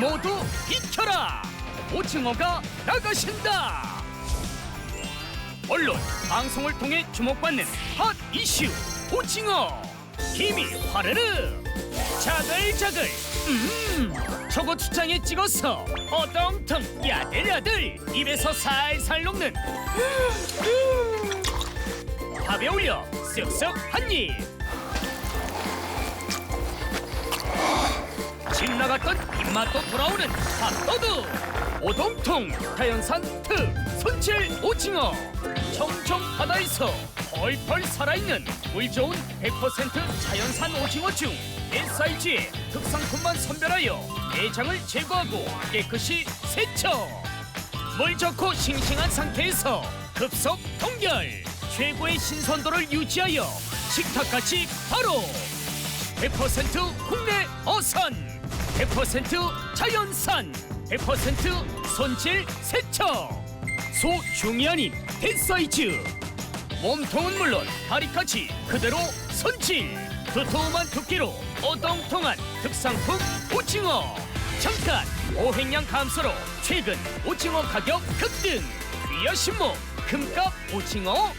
모두 비켜라. 오징어가 나가신다. 언론 방송을 통해 주목받는 핫 이슈 오징어. 힘이 화르르. 자글자글. 음 저거 추장에 찍어서 어덩텅 야들야들 입에서 살살 녹는. 밥에 올려 쓱쓱 한 입 집 나갔던 입맛도 돌아오는 밥도둑 오동통 자연산 특 손질 오징어. 청청 바다에서 펄펄 살아있는 물 좋은 100% 자연산 오징어 중 S사이즈의 특상품만 선별하여 내장을 제거하고 깨끗이 세척. 물 좋고 싱싱한 상태에서 급속 동결. 최고의 신선도를 유지하여 식탁같이 바로 100% 국내 어선 100% 자연산 100% 손질 세척. 소중이 아닌 대사이즈. 몸통은 물론 다리까지 그대로 손질. 두툼한 두께로 어동통한 특상품 오징어. 잠깐 오행량 감소로 최근 오징어 가격 급등. 귀하 신목 금값 오징어.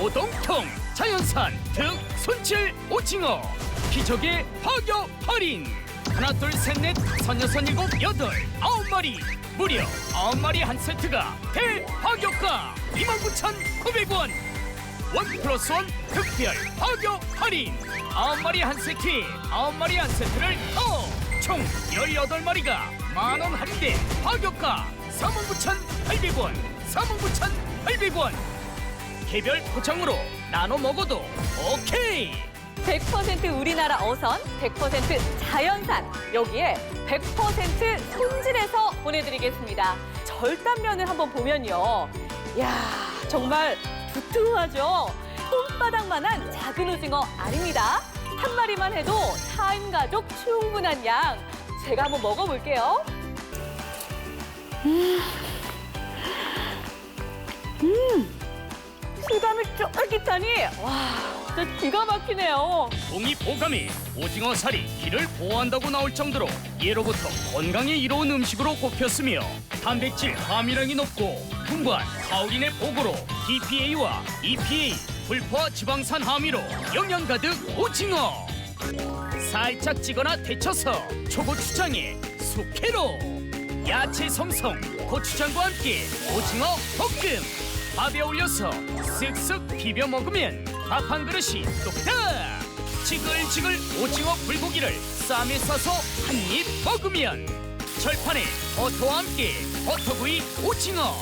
오동통 자연산 특 손질 오징어. 기적의 파격 할인 하나 둘 셋 넷. 선여선 일곱 여덟. 아홉 마리. 무려 아홉 마리 한 세트가 대파격가 29,900원. 원 플러스 원 특별 파격 할인. 아홉 마리 한 세트에 아홉 마리 한 세트를 더총 18마리가 만원 할인된 파격가 49,800원. 49,800원. 개별 포장으로 나눠 먹어도 오케이 100% 우리나라 어선, 100% 자연산, 여기에 100% 손질해서 보내드리겠습니다. 절단면을 한번 보면요. 야 정말 두툼하죠? 손바닥만한 작은 오징어 아닙니다. 한 마리만 해도 4인 가족 충분한 양. 제가 한번 먹어볼게요. 음. 음. 실감이 쫄깃하니, 와, 진짜 기가 막히네요. 동이 보감이 오징어 살이 기를 보호한다고 나올 정도로 예로부터 건강에 이로운 음식으로 꼽혔으며 단백질 함유량이 높고 풍부한 타우린의 보고로 DPA와 EPA 불포화 지방산 함유로 영양 가득 오징어 살짝 찌거나 데쳐서 초고추장에 숙회로 야채 성성 고추장과 함께 오징어 볶음 밥에 올려서 쓱쓱 비벼 먹으면 밥 한 그릇이 뚝딱 지글지글 오징어 불고기를 쌈에 싸서 한 입 먹으면 철판에 버터와 함께 버터구이 오징어.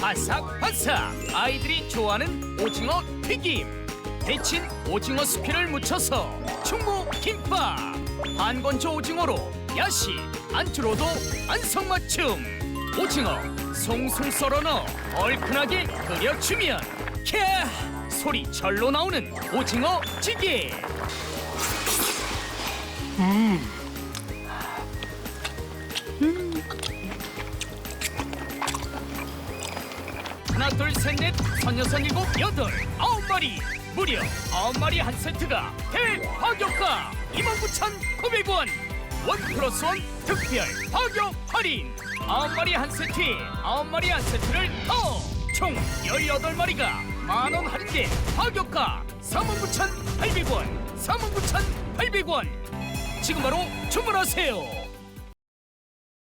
바삭바삭. 아이들이 좋아하는 오징어 튀김. 데친 오징어 수피를 묻혀서 충무 김밥. 반건조 오징어로 야시 안주로도 안성맞춤 오징어 송송 썰어 넣어 얼큰하게 끓여주면 캬 소리 절로 나오는 오징어 찌개. 하나 둘 셋 넷. 선여선 일곱 여덟. 아홉 마리. 무려 아홉 마리 한 세트가 대파격가 29,900원. 원 플러스 원 특별 파격 할인 아홉 마리 한 세트에 아홉 마리 한 세트를 더총 18마리가 만원 할인된 파격가 49,800원 49,800원! 지금 바로 주문하세요